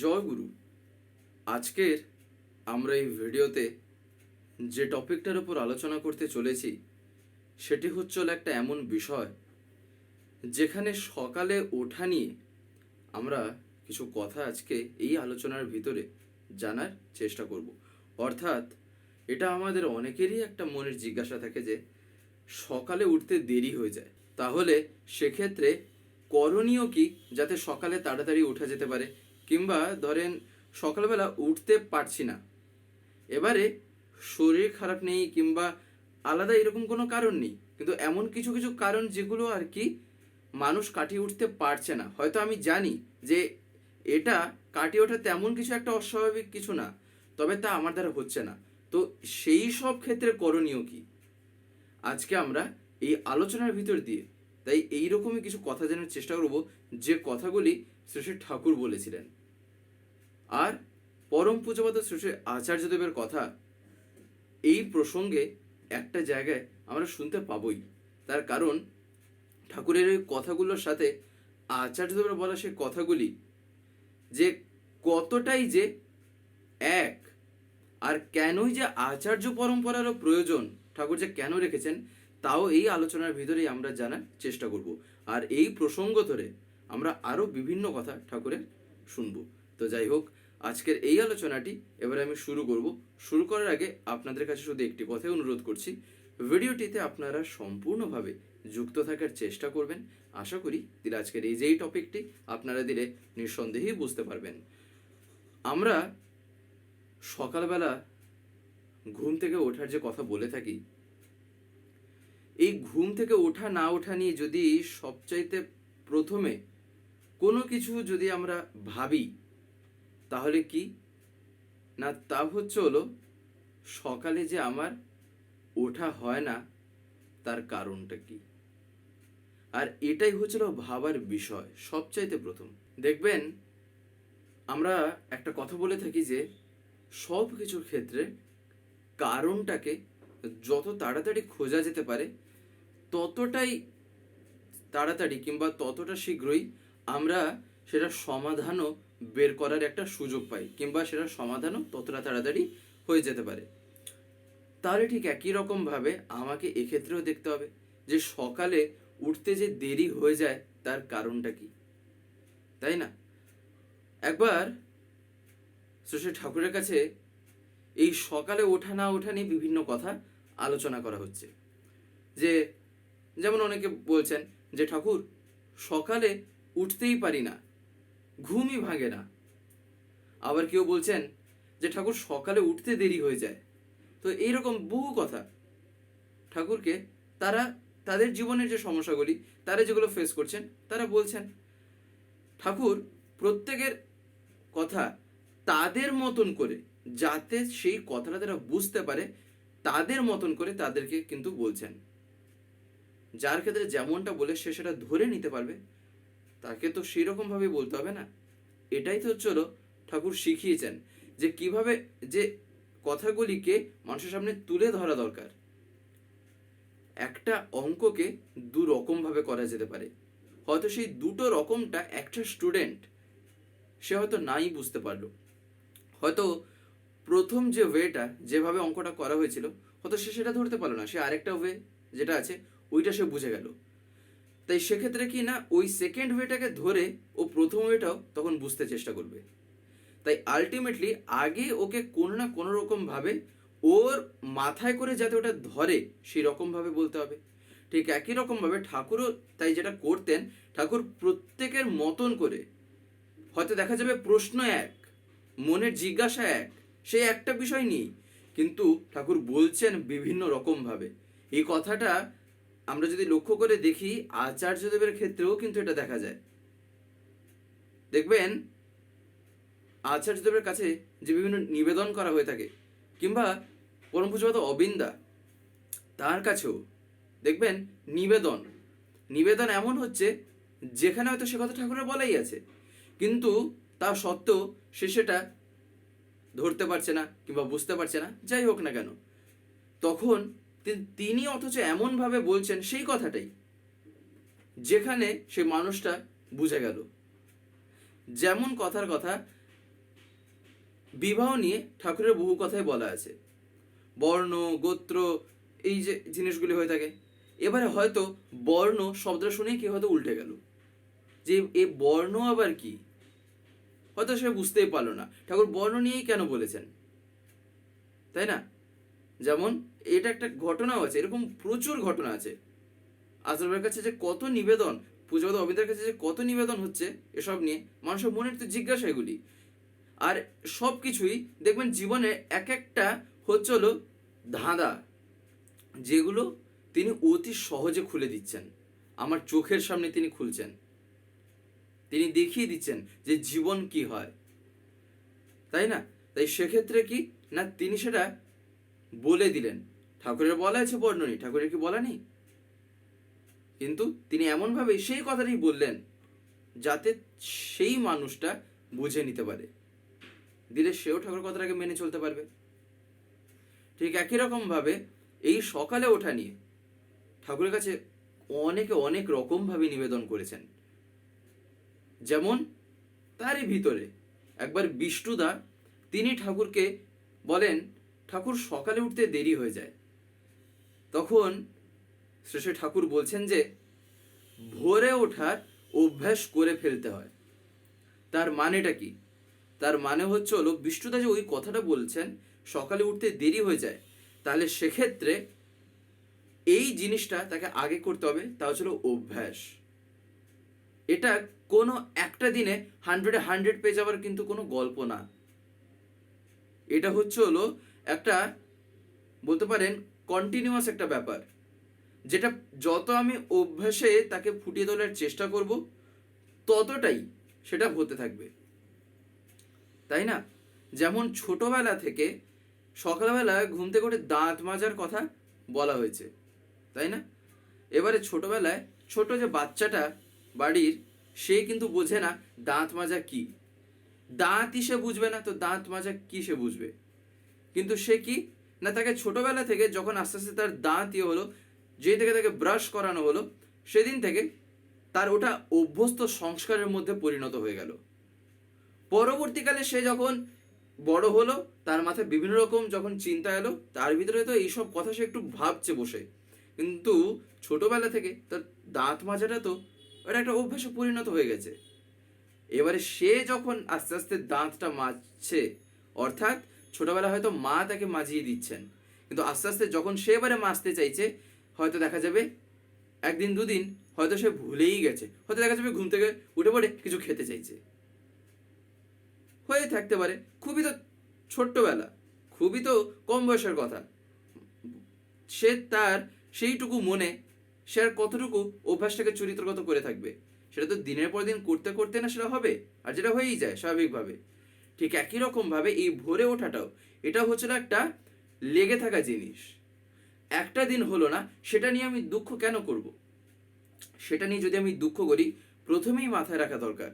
জয় গুরু। আজকের আমরা এই ভিডিওতে যে টপিকটার উপর আলোচনা করতে চলেছি, সেটি হচ্ছে হলো একটা এমন বিষয় যেখানে সকালে ওঠা নিয়ে আমরা কিছু কথা আজকে এই আলোচনার ভিতরে জানার চেষ্টা করব। অর্থাৎ এটা আমাদের অনেকেরই একটা মনের জিজ্ঞাসা থাকে যে, সকালে উঠতে দেরি হয়ে যায়। তাহলে সেক্ষেত্রে করণীয় কি যাতে সকালে তাড়াতাড়ি উঠা যেতে পারে? কিংবা ধরেন সকালবেলা উঠতে পারছি না। এবারে শরীর খারাপ নেই কিংবা আলাদা এরকম কোনো কারণ নেই। কিন্তু এমন কিছু কিছু কারণ যেগুলো আর কি মানুষ কাটিয়ে উঠতে পারছে না। হয়তো আমি জানি যে এটা কাটিয়ে ওঠা তেমন কিছু একটা অস্বাভাবিক কিছু না, তবে তা আমার দ্বারা হচ্ছে না। তো সেই সব ক্ষেত্রে করণীয় কি? আজকে আমরা এই আলোচনার ভিতর দিয়ে তাই এইরকমই কিছু কথা জানার চেষ্টা করব যে কথাগুলি শ্রী ঠাকুর বলেছিলেন। আর পরম পূজপাত শ্রী আচার্যদেবের কথা, এই প্রসঙ্গে একটা জায়গায় আমরা শুনতে পাবই। তার কারণ, ঠাকুরের এই কথাগুলোর সাথে আচার্যদেবের বলা সেই কথাগুলি যে কতটাই যে এক আর কেনই যে আচার্য পরম্পরারও প্রয়োজন, ঠাকুর যে কেন রেখেছেন, তাও এই আলোচনার ভিতরেই আমরা জানার চেষ্টা করব। আর এই প্রসঙ্গ ধরে আমরা আরও বিভিন্ন কথা ঠাকুরের শুনব। তো যাই হোক আজকের এই আলোচনাটি এবারে আমি শুরু করব। শুরু করার আগে আপনাদের কাছে শুধু একটি কথাই অনুরোধ করছি, ভিডিওটিতে আপনারা সম্পূর্ণভাবে যুক্ত থাকার চেষ্টা করবেন। আশা করি দিলে আজকের এই যে এই টপিকটি আপনারা দিলে নিঃসন্দেহেই বুঝতে পারবেন। আমরা সকালবেলা ঘুম থেকে ওঠার যে কথা বলে থাকি, এই ঘুম থেকে ওঠা না ওঠা নিয়ে যদি সবচাইতে প্রথমে কোনো কিছু যদি আমরা ভাবি তাহলে কি? না, তা হচ্ছে হলো, সকালে যে আমার ওঠা হয় না, তার কারণটা কি? আর এটাই হচ্ছিল ভাবার বিষয়, সবচাইতে প্রথম। দেখবেন, আমরা একটা কথা বলে থাকি যে, সব কিছুর ক্ষেত্রে কারণটাকে যত তাড়াতাড়ি খোঁজা যেতে পারে, ততটাই তাড়াতাড়ি কিংবা ততটা শীঘ্রই আমরা সেটা সমাধানও বের করার একটা সুযোগ পাই, কিংবা সেটা সমাধানও ততটা তাড়াতাড়ি হয়ে যেতে পারে। তাহলে ঠিক একই রকমভাবে আমাকে এক্ষেত্রেও দেখতে হবে যে সকালে উঠতে যে দেরি হয়ে যায়, তার কারণটা কি? তাই না? একবার শ্রী ঠাকুরের কাছে এই সকালে ওঠা না ওঠা নিয়ে বিভিন্ন কথা আলোচনা করা হচ্ছে। যে যেমন অনেকে বলছেন যে, ঠাকুর, সকালে উঠতেই পারি না। ঘুমই ভাঙে না। আবার কেউ বলছেন যে ঠাকুর সকালে উঠতে দেরি হয়ে যায়। তো এইরকম বহু কথা। ঠাকুরকে তারা, তাদের জীবনের যে সমস্যাগুলি, তারা যেগুলো ফেস করছেন, তারা বলছেন, ঠাকুর, প্রত্যেকের কথা তাদের মতন করে, যাতে সেই কথাটা তারা বুঝতে পারে, তাদের মতন করে তাদেরকে কিন্তু বলছেন। যার ক্ষেত্রে যেমনটা বলে সে সেটা ধরে নিতে পারবে তাকে তো সেই রকমভাবে বলতে হবে না। এটাই তো হচ্ছিল ঠাকুর শিখিয়েছেন যে কীভাবে যে কথাগুলিকে মানুষের সামনে তুলে ধরা দরকার। একটা অঙ্ককে দু রকমভাবে করা যেতে পারে। হয়তো সেই দুটো রকমটা একটা স্টুডেন্ট সে হয়তো নাই বুঝতে পারল। হয়তো প্রথম যে ওয়েটা যেভাবে অঙ্কটা করা হয়েছিল, হয়তো সে সেটা ধরতে পারল না। সে আরেকটা ওয়ে যেটা আছে, ওইটা সে বুঝে গেল। তাই সেক্ষেত্রে কি না, ওই সেকেন্ড ওয়েটাকে ধরে ও প্রথম ওয়েটাও তখন বুঝতে চেষ্টা করবে। তাই আলটিমেটলি আগে ওকে কোনো না কোনো রকমভাবে ওর মাথায় করে যাতে ওটা ধরে, সেই রকমভাবে বলতে হবে। ঠিক একই রকমভাবে ঠাকুরও তাই যেটা করতেন, ঠাকুর প্রত্যেকের মতন করে, হয়তো দেখা যাবে প্রশ্ন এক, মনের জিজ্ঞাসা এক সেই একটা বিষয় নেই কিন্তু ঠাকুর বলছেন বিভিন্ন রকমভাবে এই কথাটা আমরা যদি লক্ষ্য করে দেখি আচার্যদেবের ক্ষেত্রেও কিন্তু এটা দেখা যায়। দেখবেন আচার্যদেবের কাছে যে বিভিন্ন নিবেদন করা হয়ে থাকে, কিংবা পরম পুজোপাত অবিন্দা, তার কাছেও দেখবেন নিবেদন। নিবেদন এমন হচ্ছে, যেখানে হয়তো সে কথা ঠাকুরের বলাই আছে, কিন্তু তা সত্ত্বেও সে সেটা ধরতে পারছে না, কিংবা বুঝতে পারছে না, যাই হোক না কেন। তখন তিনি অথচ এমনভাবে বলছেন সেই কথাটাই, যেখানে সে মানুষটা বুঝে গেল। যেমন কথার কথা বিবাহ নিয়ে ঠাকুরের বহু কথাই বলা আছে। বর্ণ, গোত্র, এই যে জিনিসগুলি হয়ে থাকে। এবারে হয়তো বর্ণ শব্দটা শুনেই কি হয়তো উল্টে গেল। যে এ বর্ণ আবার কি? হয়তো সে বুঝতেই পারল না। ঠাকুর বর্ণ নিয়েই কেন বলেছেন? তাই না? যেমন এটা একটা ঘটনাও আছে, এরকম প্রচুর ঘটনা আছে। আজরবের কাছে যে কত নিবেদন পূজাপদ অবিদের কাছে যে কত নিবেদন হচ্ছে, এসব নিয়ে মানুষের মনের তো জিজ্ঞাসা এগুলি আর সব কিছুই দেখবেন জীবনে এক একটা হচ্ছে হলো ধাঁধা, যেগুলো তিনি অতি সহজে খুলে দিচ্ছেন। আমার চোখের সামনে তিনি খুলছেন। তিনি দেখিয়ে দিচ্ছেন যে জীবন কি হয়। তাই না? তাই সেক্ষেত্রে কি? না, তিনি সেটা বলে দিলেন। ঠাকুরের বলা আছে বর্ণনী, ঠাকুরের কি বলা নেই? কিন্তু তিনি এমনভাবে সেই কথাটাই বললেন যাতে সেই মানুষটা বুঝে নিতে পারে। দিলে সেও ঠাকুর কথাটাকে মেনে চলতে পারবে। ঠিক একই রকম ভাবে এই সকালে ওঠা নিয়ে ঠাকুরের কাছে অনেকে অনেক রকম ভাবে নিবেদন করেছেন। যেমন তারই ভিতরে একবার বিষ্ণুদা তিনি ঠাকুরকে বলেন, ঠাকুর সকালে উঠতে দেরি হয়ে যায়। তখন শ্রেষ্ঠ ঠাকুর বলছেন যে, ভোরে ওঠার অভ্যাস করে ফেলতে হয়। তার মানেটা কি? তার মানে হচ্ছে হলো, বিষ্ণুদা যে ওই কথাটা বলছেন, সকালে উঠতে দেরি হয়ে যায়, তাহলে সেক্ষেত্রে এই জিনিসটা তাকে আগে করতে হবে, তা হচ্ছিল অভ্যাস। এটা কোনো একটা দিনে হান্ড্রেডে হান্ড্রেড পেয়ে যাওয়ার কিন্তু কোনো গল্প না। এটা হচ্ছে হলো একটা, বলতে পারেন কন্টিনিউয়াস একটা ব্যাপার। যেটা যত আমি অভ্যাসে তাকে ফুটিয়ে তোলার চেষ্টা করব, ততটাই সেটা হতে থাকবে। তাই না? যেমন ছোটবেলা থেকে সকালবেলা ঘুম থেকে উঠে দাঁত মাজার কথা বলা হয়েছে, তাই না? এবারে ছোটবেলায় ছোট যে বাচ্চাটা বাড়ির, সে কিন্তু বোঝে না দাঁত মাজা কি। দাঁতই সে বুঝবে না, তো দাঁত মাজা কি সে বুঝবে? কিন্তু সে কি না, তাকে ছোটবেলা থেকে যখন আস্তে আস্তে তার দাঁত ইয়ে হলো, যেই থেকে তাকে ব্রাশ করানো হলো, সেদিন থেকে তার ওটা অভ্যস্ত সংস্কারের মধ্যে পরিণত হয়ে গেল। পরবর্তীকালে সে যখন বড় হলো, তার মাথায় বিভিন্ন রকম যখন চিন্তা এলো, তার ভিতরে তো এইসব কথা সে একটু ভাবছে বসে। কিন্তু ছোটবেলা থেকে তার দাঁত মাজাটা তো ওটা একটা অভ্যাসে পরিণত হয়ে গেছে। এবারে সে যখন আস্তে আস্তে দাঁতটা মাজছে, অর্থাৎ ছোটবেলা হয়তো মা তাকে মাজিয়ে দিচ্ছেন। কিন্তু আস্তে আস্তে যখন সে এবারে মাজতে চাইছে, হয়তো দেখা যাবে একদিন, দুদিন হয়তো সে ভুলেই গেছে। হয়তো দেখা যাবে ঘুম থেকে উঠে পড়ে কিছু খেতে চাইছে। হয়ে থাকতে পারে। খুবই তো ছোট্টবেলা, খুবই তো কম বয়সের কথা। সে তার সেইটুকু মনে, সে আর কতটুকু অভ্যাসটাকে চরিত্রগত করে থাকবে? সেটা তো দিনের পর দিন করতে করতে না সেটা হবে। আর যেটা হয়েই যায়, স্বাভাবিকভাবে। ঠিক একই রকমভাবে এই ভোরে ওঠাটাও এটা হচ্ছিল একটা লেগে থাকা জিনিস। একটা দিন হলো না, সেটা নিয়ে আমি দুঃখ কেন করব? সেটা নিয়ে যদি আমি দুঃখ করি, প্রথমেই মাথায় রাখা দরকার।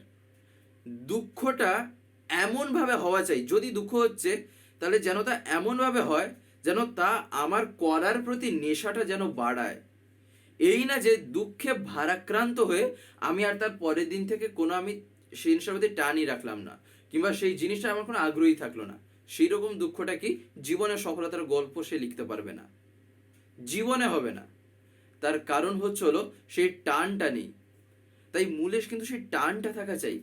দুঃখটা এমনভাবে হওয়া চাই, যদি দুঃখ হচ্ছে, তাহলে যেন তা এমনভাবে হয়, যেন তা আমার করার প্রতি নেশাটা যেন বাড়ায়। এই না যে দুঃখে ভারাক্রান্ত হয়ে আমি আর তার পরের দিন থেকে কোনো আমি সেই প্রতি টানই রাখলাম না। কিংবা সেই জিনিসটা আমার কোনো আগ্রহী থাকল না। সেই রকম দুঃখটা কি জীবনের সফলতার গল্প সে লিখতে পারবে না। জীবনে হবে না। তার কারণ হচ্ছে হলো সেই টানটা নেই। তাই মূলে কিন্তু সেই টানটা থাকা চাই।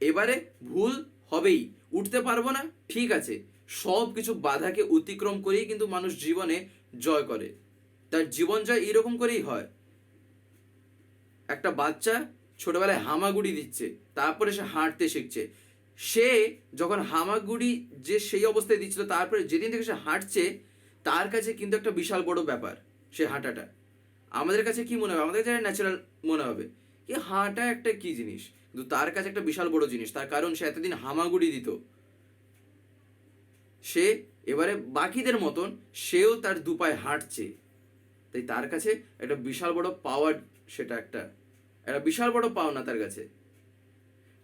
এবারে ভুল হবেই, উঠতে পারব না, ঠিক আছে। সব কিছু বাধাকে অতিক্রম করেই কিন্তু মানুষ জীবনে জয় করে। তার জীবন জয় এরকম করেই হয়। একটা বাচ্চা ছোটবেলায় হামাগুড়ি দিচ্ছে। তারপরে সে হাঁটতে শিখছে। সে যখন হামাগুড়ি যে সেই অবস্থায় দিচ্ছিল, তারপরে যেদিন থেকে সে হাঁটছে, তার কাছে কিন্তু একটা বিশাল বড় ব্যাপার সে হাঁটাটা। আমাদের কাছে কি মনে হবে? আমাদের কাছে ন্যাচারাল মনে হবে কি, হাঁটা একটা কি জিনিস? কিন্তু তার কাছে একটা বিশাল বড় জিনিস। তার কারণ সে এতদিন হামাগুড়ি দিত। সে এবারে বাকিদের মতন সেও তার দুপায়ে হাঁটছে। তাই তার কাছে একটা বিশাল বড় পাওয়ার সেটা একটা একটা বিশাল বড় পাওনা তার কাছে।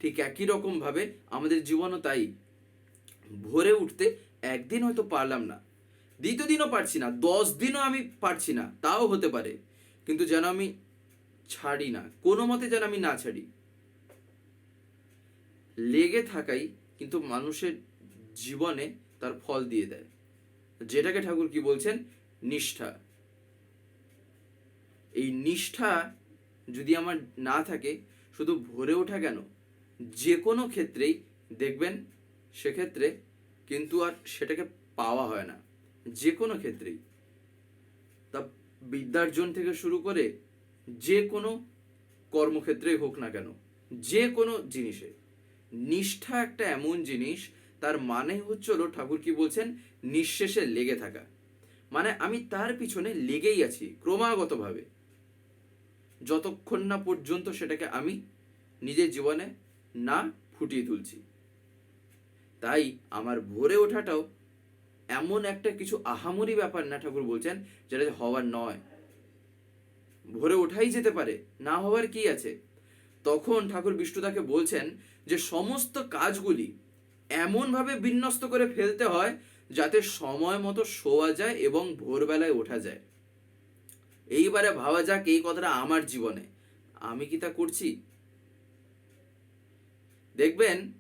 ঠিক একই রকম ভাবে আমাদের জীবনও তাই। ভোরে উঠতে একদিন হয়তো পারলাম না। দ্বিতীয় দিনও পারছি না, দশ দিনও আমি পারছি না, তাও হতে পারে। কিন্তু যেন আমি ছাড়ি না, কোনো মতে যেন আমি না ছাড়ি। লেগে থাকাই কিন্তু মানুষের জীবনে তার ফল দিয়ে দেয়। যেটাকে ঠাকুর কি বলছেন? নিষ্ঠা। এই নিষ্ঠা যদি আমার না থাকে, শুধু ভরে ওঠা কেন? যে কোনো ক্ষেত্রেই দেখবেন সেক্ষেত্রে কিন্তু আর সেটাকে পাওয়া হয় না। যে কোনো ক্ষেত্রেই। তা বিদ্যার্জন থেকে শুরু করে যে কোনো কর্মক্ষেত্রেই হোক না কেন যে কোনো জিনিসে। নিষ্ঠা একটা এমন জিনিস, তার মানে হচ্ছে হলো ঠাকুর কি বলছেন, নিঃশেষে লেগে থাকা। মানে আমি তার পিছনে লেগেই আছি, ক্রমাগতভাবে। যতক্ষণ না পর্যন্ত সেটাকে আমি নিজের জীবনে না ফুটিয়ে তুলছি। তাই আমার ভরে ওঠাটাও এমন একটা কিছু আহামরি ব্যাপার না ঠাকুর বলছেন, যেটা হওয়ার নয়। ভরে ওঠাই যেতে পারে, না হওয়ার কি আছে? তখন ঠাকুর বিষ্ণুদাকে বলছেন যে সমস্ত কাজগুলি এমনভাবে বিন্যস্ত করে ফেলতে হয় যাতে সময় মতো শোয়া যায় এবং ভোরবেলায় ওঠা যায়। এইবারে ভাবা যাক এই কথাটা আমার জীবনে। আমি কি তা করছি? দেখবেন,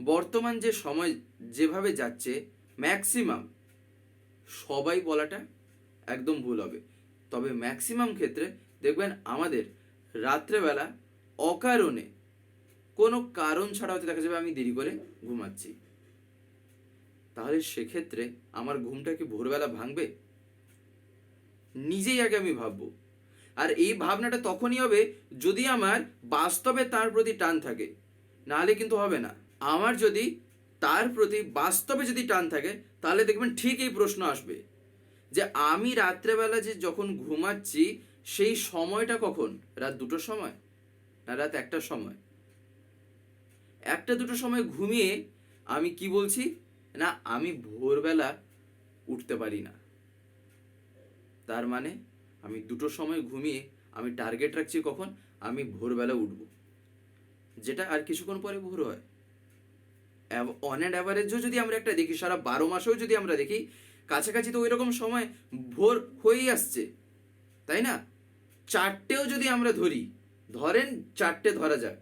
বর্তমান যে সময় যেভাবে যাচ্ছে ম্যাক্সিমাম সবাই বলাটা একদম ভুল হবে। তবে ম্যাক্সিমাম ক্ষেত্রে দেখবেন আমাদের রাত্রেবেলা অকারণে কোনো কারণ ছাড়া হয়তো দেখা যাবে আমি দেরি করে ঘুমাচ্ছি। তাহলে সেক্ষেত্রে আমার ঘুমটা কি ভোরবেলা ভাঙবে? নিজেই আগে আমি ভাববো। আর এই ভাবনাটা তখনই হবে যদি আমার বাস্তবে তার প্রতি টান থাকে। নাহলে কিন্তু হবে না। আমার যদি তার প্রতি বাস্তবে যদি টান থাকে, তাহলে দেখবেন ঠিক এই প্রশ্ন আসবে। যে আমি রাত্রেবেলা যে যখন ঘুমাচ্ছি, সেই সময়টা কখন? রাত দুটোর সময়? না রাত একটার সময়? একটা দুটো সময় ঘুমিয়ে আমি কি বলছি? না, আমি ভোরবেলা উঠতে পারি না। তার মানে আমি দুটো সময় ঘুমিয়ে আমি টার্গেট রাখছি কখন? আমি ভোরবেলা উঠব। যেটা আর কিছুক্ষণ পরে ভোর হয়। অন অ্যান্ড অ্যাভারেজও যদি আমরা একটা দেখি, সারা বারো মাসেও যদি আমরা দেখি, কাছাকাছি তো ওই রকম সময় ভোর হয়েই আসছে, তাই না? চারটেও যদি আমরা ধরি, ধরেন চারটে ধরা যাক,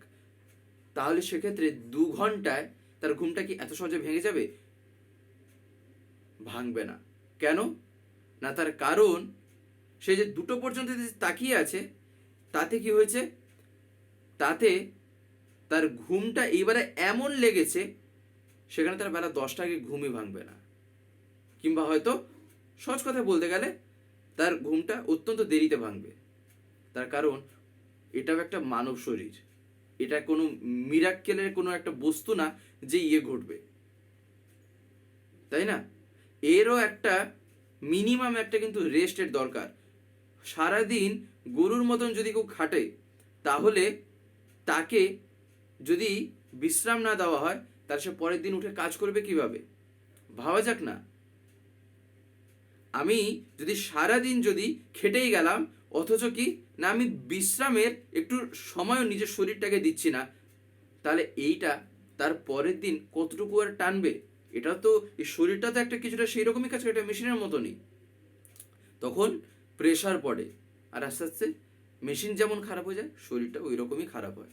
তাহলে সেক্ষেত্রে দু ঘন্টায় তার ঘুমটা কি এত সহজে ভেঙে যাবে? ভাঙবে না। কেন? না তার কারণ, সে যে দুটো পর্যন্ত তাকিয়ে আছে, তাতে কি হয়েছে? তাতে তার ঘুমটা এইবারে এমন লেগেছে, সেখানে তার বেলা দশটা আগে ঘুমই ভাঙবে না। কিংবা হয়তো সহজ কথা বলতে গেলে তার ঘুমটা অত্যন্ত দেরিতে ভাঙবে। তার কারণ, এটাও একটা মানব শরীর। এটা কোনো মিরাক্কেলের কোনো একটা বস্তু না যে ইয়ে ঘটবে। তাই না? এরও একটা মিনিমাম একটা কিন্তু রেস্টের দরকার। সারাদিন গরুর মতন যদি কেউ খাটে, তাহলে তাকে যদি বিশ্রাম না দেওয়া হয় তার সে পরের দিন উঠে কাজ করবে কীভাবে? ভাবা যাক না। আমি যদি সারাদিন যদি খেটেই গেলাম, অথচ কি না আমি বিশ্রামের একটু সময়ও নিজের শরীরটাকে দিচ্ছি না, তাহলে এইটা তার পরের দিন কতটুকু আর টানবে? এটা তো এই শরীরটা তো একটা কিছুটা সেই রকমই কাজ করে একটা মেশিনের মতনই। তখন প্রেশার পড়ে, আর আস্তে আস্তে মেশিন যেমন খারাপ হয়ে যায়, শরীরটা ওই রকমই খারাপ হয়।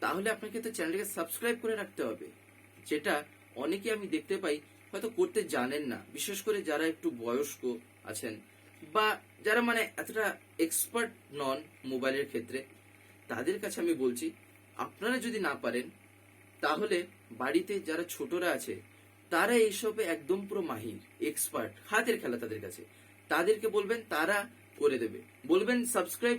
তাহলে আপনাকে তো চ্যানেলটাকে সাবস্ক্রাইব করে রাখতে হবে। যেটা অনেকে আমি দেখতে পাই হয়তো করতে জানেন না। বিশেষ করে যারা একটু বয়স্ক আছেন বা যারা মানে এতটা এক্সপার্ট নন মোবাইলের ক্ষেত্রে, তাদের কাছে আমি বলছি, আপনারা যদি না পারেন, তাহলে বাড়িতে যারা ছোটরা আছে, তারা এইসবে একদম পুরো মাহির এক্সপার্ট হাতের খেলা তাদের কাছে। তাদেরকে বলবেন, তারা করে দেবে। বলবেন সাবস্ক্রাইব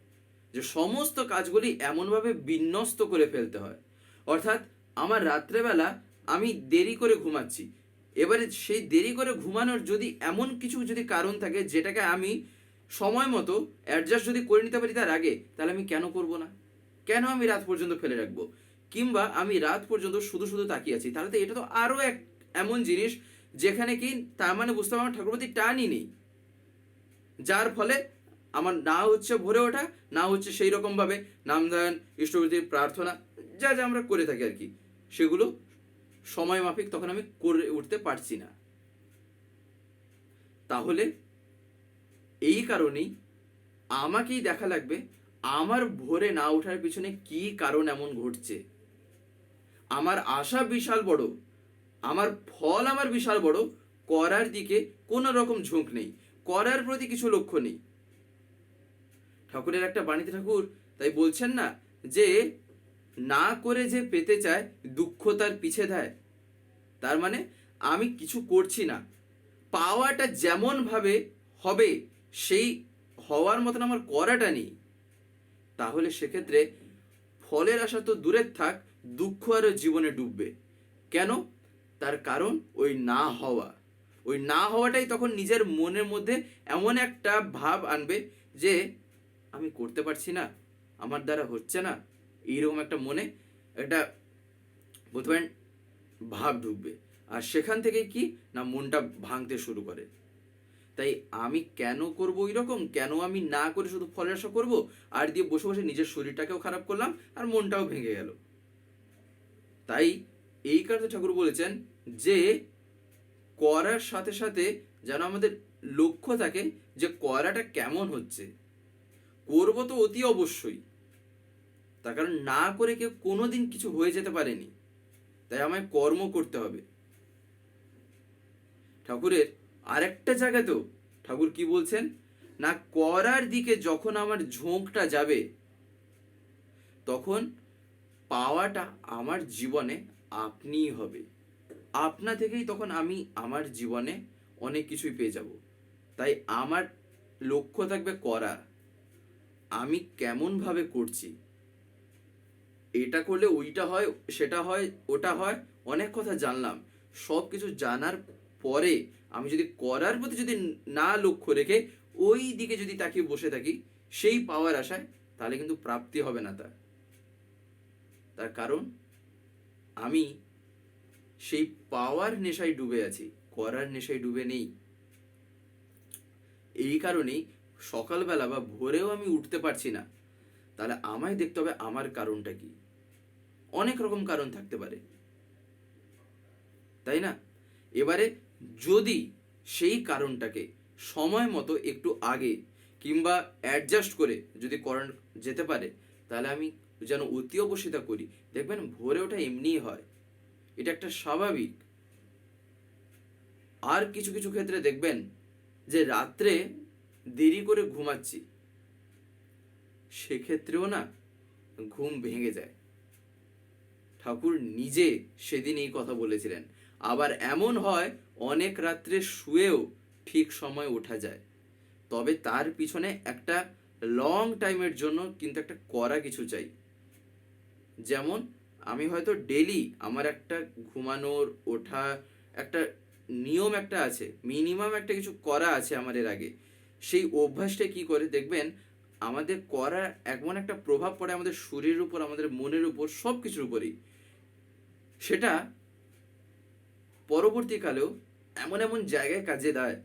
যে সমস্ত কাজগুলি এমনভাবে বিন্যস্ত করে ফেলতে হয়। অর্থাৎ আমার রাত্রেবেলা আমি দেরি করে ঘুমাচ্ছি। এবারে সেই দেরি করে ঘুমানোর যদি এমন কিছু যদি কারণ থাকে যেটাকে আমি সময় মতো অ্যাডজাস্ট যদি করে নিতে পারি তার আগে, তাহলে আমি কেন করব না? কেন আমি রাত পর্যন্ত ফেলে রাখব? কিংবা আমি রাত পর্যন্ত শুধু শুধু তাকিয়ে আছি? তাহলে তো এটা তো আরও এক এমন জিনিস যেখানে কি তার মানে বুঝতে পারব আমার ঠাকুর প্রতি টানই নেই। যার ফলে আমার না হচ্ছে ভরে ওঠা, না হচ্ছে সেই রকমভাবে নামদান ইষ্টপতির প্রার্থনা, যা যা আমরা করে থাকি আর কি, সেগুলো সময় মাফিক তখন আমি করে উঠতে পারছি না। তাহলে এই কারণেই আমাকেই দেখা লাগবে আমার ভোরে না ওঠার পিছনে কি কারণ এমন ঘটছে। আমার আশা বিশাল বড়, আমার ফল আমার বিশাল বড়, করার দিকে কোনো রকম ঝোঁক নেই, করার প্রতি কিছু লক্ষ্য নেই। ঠাকুরের একটা বাণীতে ঠাকুর তাই বলছেন না যে, না করে যে পেতে চায়, দুঃখ তার পিছে দেয় তার মানে আমি কিছু করছি না। পাওয়াটা যেমন ভাবে হবে, সেই হওয়ার মতন আমার করাটা নেই। তাহলে সেক্ষেত্রে ফলের আশা তো দূরের থাক, দুঃখ আরও জীবনে ডুববে। কেন? তার কারণ ওই না হওয়া। ওই না হওয়াটাই তখন নিজের মনের মধ্যে এমন একটা ভাব আনবে যে আমি করতে পারছি না, আমার দ্বারা হচ্ছে না, এইরকম একটা মনে একটা বলতে পারেন ভাব ঢুকবে। আর সেখান থেকে কি? না, মনটা ভাঙতে শুরু করে। তাই আমি কেন করব ওই রকম কেন আমি না করে শুধু ফলের আশা করব? আর দিয়ে বসে বসে নিজের শরীরটাকেও খারাপ করলাম, আর মনটাও ভেঙে গেল। তাই এই কারণে ঠাকুর বলেছেন যে, করার সাথে সাথে যেন আমাদের লক্ষ্য থাকে যে করাটা কেমন হচ্ছে। করব তো অতি অবশ্যই। তার কারণ না করে কেউ কোনোদিন কিছু হয়ে যেতে পারেনি। তাই আমায় কর্ম করতে হবে। ঠাকুরের আরেকটা জায়গাতেও ঠাকুর কি বলছেন? না করার দিকে যখন আমার ঝোঁকটা যাবে, তখন পাওয়াটা আমার জীবনে আপনিই হবে। আপনা থেকেই তখন আমি আমার জীবনে অনেক কিছুই পেয়ে যাব। তাই আমার লক্ষ্য থাকবে করা। আমি কেমনভাবে করছি? এটা করলে ওইটা হয়, সেটা হয়, ওটা হয়, অনেক কথা জানলাম। সব কিছু জানার পরে আমি যদি করার প্রতি যদি না লক্ষ্য রেখে ওই দিকে যদি তাকিয়ে বসে থাকি, সেই পাওয়ার আশায় তাহলে কিন্তু প্রাপ্তি হবে না তার। তার কারণ, আমি সেই পাওয়ার নেশায় ডুবে আছি, করার নেশায় ডুবে নেই। এই কারণেই সকালবেলা বা ভোরেও আমি উঠতে পারছি না। তাহলে আমায় দেখতে হবে আমার কারণটা কি? অনেক রকম কারণ থাকতে পারে। তাই না? এবারে যদি সেই কারণটাকে সময় মতো একটু আগে কিংবা অ্যাডজাস্ট করে যদি করান যেতে পারে, তাহলে আমি যেন অতি অবশ্যই তা করি। দেখবেন ভোরে ওঠা এমনিই হয়। এটা একটা স্বাভাবিক। আর কিছু কিছু ক্ষেত্রে দেখবেন যে রাত্রে দেরি করে ঘুমাচ্ছি। সেক্ষেত্রেও না ঘুম ভেঙে যায়। ঠাকুর নিজে সেদিন এই কথা বলেছিলেন। আবার এমন হয়, অনেক রাত্রে শুয়েও ঠিক সময় ওঠা যায়। তবে তার পিছনে একটা লং টাইমের জন্য কিন্তু একটা করা কিছু চাই। যেমন, আমি হয়তো ডেলি আমার একটা ঘুমানোর ওঠা একটা নিয়ম একটা আছে, মিনিমাম একটা কিছু করা আছে আমার এর আগে। সেই অভ্যাসটা কি করে? দেখবেন আমাদের করা এমন একটা প্রভাব পড়ে আমাদের শরীরের উপর, আমাদের মনের উপর সব কিছুর উপরেই। সেটা পরবর্তীকালেও এমন এমন জায়গায় কাজে দেয়,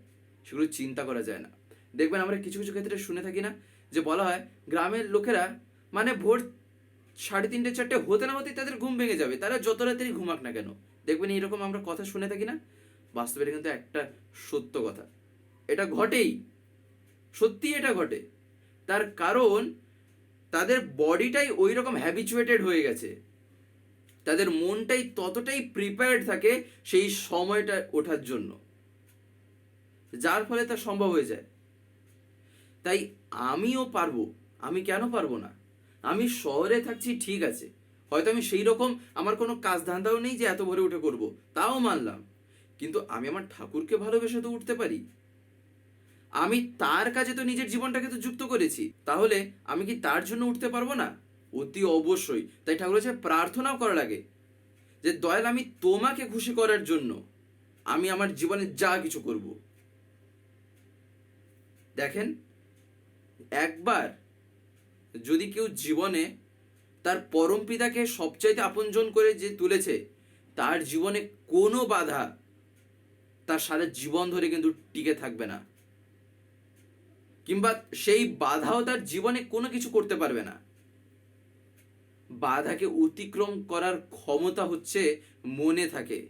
সেগুলো চিন্তা করা যায় না। দেখবেন আমরা কিছু কিছু ক্ষেত্রে শুনে থাকি না, যে বলা হয় গ্রামের লোকেরা মানে ভোর সাড়ে তিনটে, চারটে হতে না হতেই তাদের ঘুম ভেঙে যাবে। তারা যত রাতেরই ঘুমাক না কেন। দেখবেন এইরকম আমরা কথা শুনে থাকি না? বাস্তবে কিন্তু একটা সত্য কথা। এটা ঘটেই। সত্যি এটা ঘটে। তার কারণ, তাদের বডিটাই ওই রকম হ্যাবিচুয়েটেড হয়ে গেছে। তাদের মনটাই ততটাই প্রিপেয়ার্ড থাকে সেই সময়টা ওঠার জন্য। যার ফলে তা সম্ভব হয়ে যায়। তাই আমিও পারব। আমি কেন পারব না? আমি শহরে থাকছি, ঠিক আছে। হয়তো আমি সেই রকম আমার কোনো কাজ ধান্দাও নেই যে এত ভোরে উঠে করব তাও মানলাম। কিন্তু আমি আমার ঠাকুরকে ভালোবেসে তো উঠতে পারি। আমি তার কাজে তো নিজের জীবনটাকে তো যুক্ত করেছি। তাহলে আমি কি তার জন্য উঠতে পারব না? অতি অবশ্যই। তাই ঠাকুর হচ্ছে প্রার্থনাও করা লাগে যে, দয়াল, আমি তোমাকে খুশি করার জন্য আমি আমার জীবনে যা কিছু করব। দেখেন, একবার যদি কেউ জীবনে তার পরম পিতাকে সবচাইতে আপনজন করে যে তুলেছে, তার জীবনে কোনো বাধা তার সারা জীবন ধরে কিন্তু টিকে থাকবে না। কিংবা সেই বাধাও তার জীবনে কোনো কিছু করতে পারবে না। বাধাকে অতিক্রম করার ক্ষমতা হচ্ছে মনে থাকে।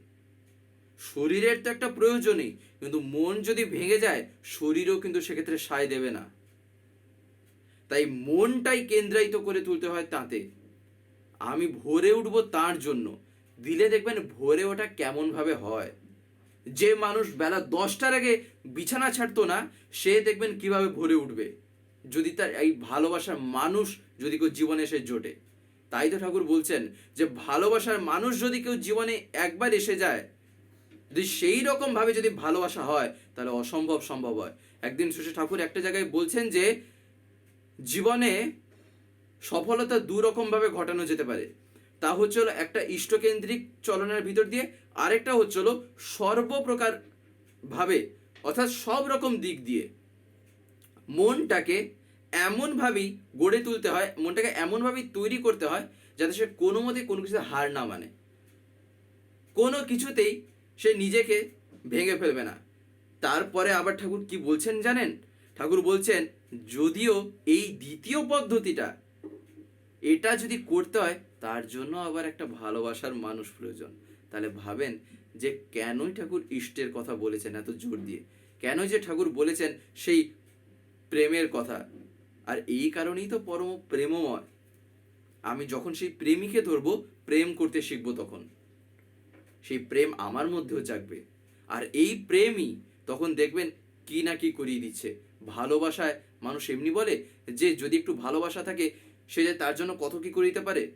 শরীরের তো একটা প্রয়োজনই, কিন্তু মন যদি ভেঙে যায়, শরীরও কিন্তু সেক্ষেত্রে সায় দেবে না। তাই মনটাই কেন্দ্রায়িত করে তুলতে হয় তাতে। আমি ভোরে উঠবো তার জন্য। দিলে দেখবেন ভোরে ওটা কেমন ভাবে হয়। যে মানুষ বেলা দশটার আগে বিছানা ছাড়তো না, সে দেখবেন কীভাবে ভোরে উঠবে। যদি তার এই ভালোবাসার মানুষ যদি কেউ জীবনে এসে জোটে। তাই তো ঠাকুর বলছেন যে, ভালোবাসার মানুষ যদি কেউ জীবনে একবার এসে যায়, যদি সেই রকম ভাবে যদি ভালোবাসা হয়, তাহলে অসম্ভব সম্ভব হয়। একদিন সুশী ঠাকুর একটা জায়গায় বলছেন যে, জীবনে সফলতা দু রকম ভাবে ঘটানো যেতে পারে। তা হচ্ছে হলো একটা ইষ্টকেন্দ্রিক চলনের ভিতর দিয়ে, আরেকটা হচ্ছে হলো সর্বপ্রকার ভাবে অর্থাৎ সব রকম দিক দিয়ে মনটাকে এমনভাবেই গড়ে তুলতে হয়, মনটাকে এমনভাবেই তৈরি করতে হয় যাতে সে কোনো মতে কোনো কিছু হার না মানে। কোনো কিছুতেই সে নিজেকে ভেঙে ফেলবে না। তারপরে আবার ঠাকুর কি বলছেন জানেন? ঠাকুর বলছেন, যদিও এই দ্বিতীয় পদ্ধতিটা, এটা যদি করতে হয় তার জন্য আবার একটা ভালোবাসার মানুষ প্রয়োজন। তাহলে ভাবেন যে কেনই ঠাকুর ইষ্টের কথা বলেছেন এত জোর দিয়ে? কেন যে ঠাকুর বলেছেন সেই প্রেমের কথা? আর এই কারণেই তো পরম প্রেমময়। আমি যখন সেই প্রেমিকে ধরবো, প্রেম করতে শিখব তখন। সেই প্রেম আমার মধ্যেও জাগবে। আর এই প্রেমই তখন দেখবেন কি না কি করিয়ে দিচ্ছে। ভালোবাসায় মানুষ এমনি বলে যে যদি একটু ভালোবাসা থাকে, সে যে তার জন্য কত কি করে দিতে পারে?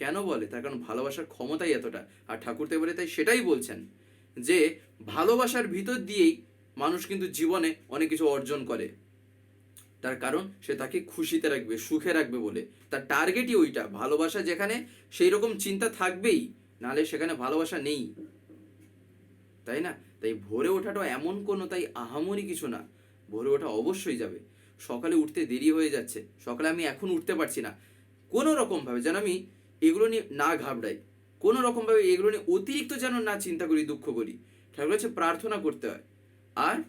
কেন বলে? তার কারণ ভালোবাসার ক্ষমতাই এতটা। আর ঠাকুর বলে তাই সেটাই বলছেন যে, ভালোবাসার ভিতর দিয়েই মানুষ কিন্তু জীবনে অনেক কিছু অর্জন করে। তার কারণ সে তাকে খুশিতে রাখবে, সুখে রাখবে বলে। তার টার্গেটই ওইটা। ভালোবাসা যেখানে সেই রকম চিন্তা থাকবেই নালে সেখানে ভালোবাসা নেই। তাই না? তাই ভোরে ওঠাটা এমন কোনো তাই আহামরি কিছু না। ভোরে ওঠা অবশ্যই যাবে। সকালে উঠতে দেরি হয়ে যাচ্ছে। সকালে আমি এখন উঠতে পারছি না। কোনো রকমভাবে যেন আমি এগুলো নিয়ে না ঘাবড়াই। কোনো রকমভাবে এগুলো নিয়ে অতিরিক্ত যেন না চিন্তা করি, দুঃখ করি। ঠাকুর হচ্ছে প্রার্থনা করতে হয়। আর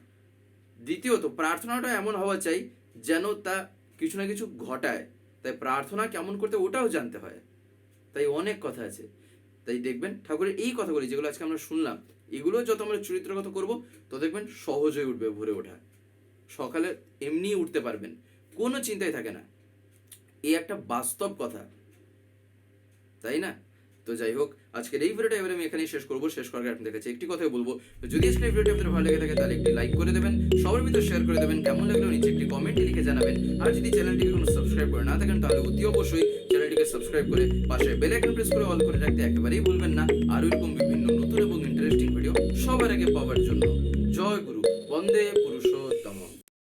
দ্বিতীয়ত, প্রার্থনাটা এমন হওয়া চাই যেন তা কিছু না কিছু ঘটায়। তাই প্রার্থনা কেমন করতে ওটাও জানতে হয়। তাই অনেক কথা আছে। তাই দেখবেন ঠাকুরের এই কথাগুলি যেগুলো আজকে আমরা শুনলাম, এগুলো যত আমরা চরিত্রগত করব তো দেখবেন সহজ হয়ে উঠবে ভোরে ওঠা। সকালে এমনিই উঠতে পারবেন। কোনো চিন্তাই থাকে না। এই একটা বাস্তব কথা। তাই না? তো যাই হোক, আজকের এই ভিডিওটা এবারে আমি এখানেই শেষ করব, শেষ করার আপনাদের কাছে একটি কথাই বলব। যদি আজকের এই ভিডিওটা আপনাদের ভালো লেগে থাকে, তাহলে একটি লাইক করে দেবেন, সবার ভিতরে শেয়ার করে দেবেন, কেমন লাগল নিচে একটি কমেন্টে লিখে জানাবেন। আর যদি চ্যানেলটিকে কোনো সাবস্ক্রাইব করে না থাকেন, তাহলে অতি অবশ্যই চ্যানেলটিকে সাবস্ক্রাইব করে পাশে বেল আইকন প্রেস করে অল করে রাখতে একেবারেই ভুলবেন না। আর এরকম বিভিন্ন নতুন এবং ইন্টারেস্টিং ভিডিও সবার আগে পাওয়ার জন্য। জয় গুরু, বন্দে পুরুষোত্তম।